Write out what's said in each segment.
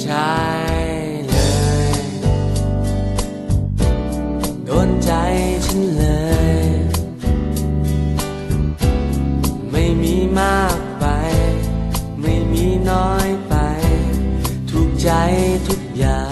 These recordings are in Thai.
ใช่เลย โดนใจฉันเลย ไม่มีมากไป ไม่มีน้อยไป ถูกใจทุกอย่าง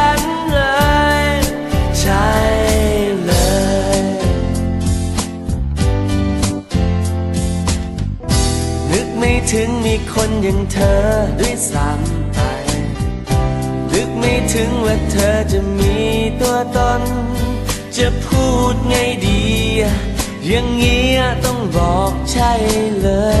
น ถึงมีคนอย่างเธอด้วยซ้ำไป นึกไม่ถึงว่าเธอจะมีตัวตน จะพูดไงดี อย่างเงี้ยต้องบอกใช่เลย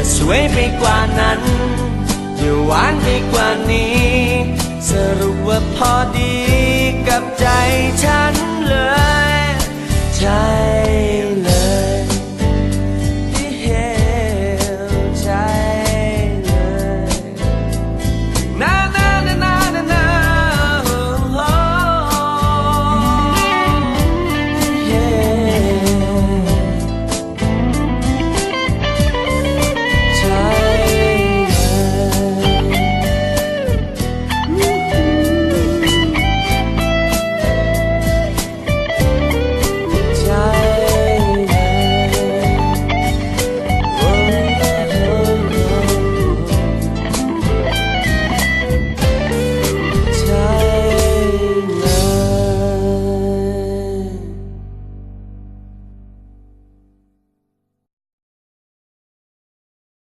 อย่าสวยไปกว่านั้น อย่าหวานไปกว่านี้ สรุปว่าพอดีกับใจฉันเลยใช่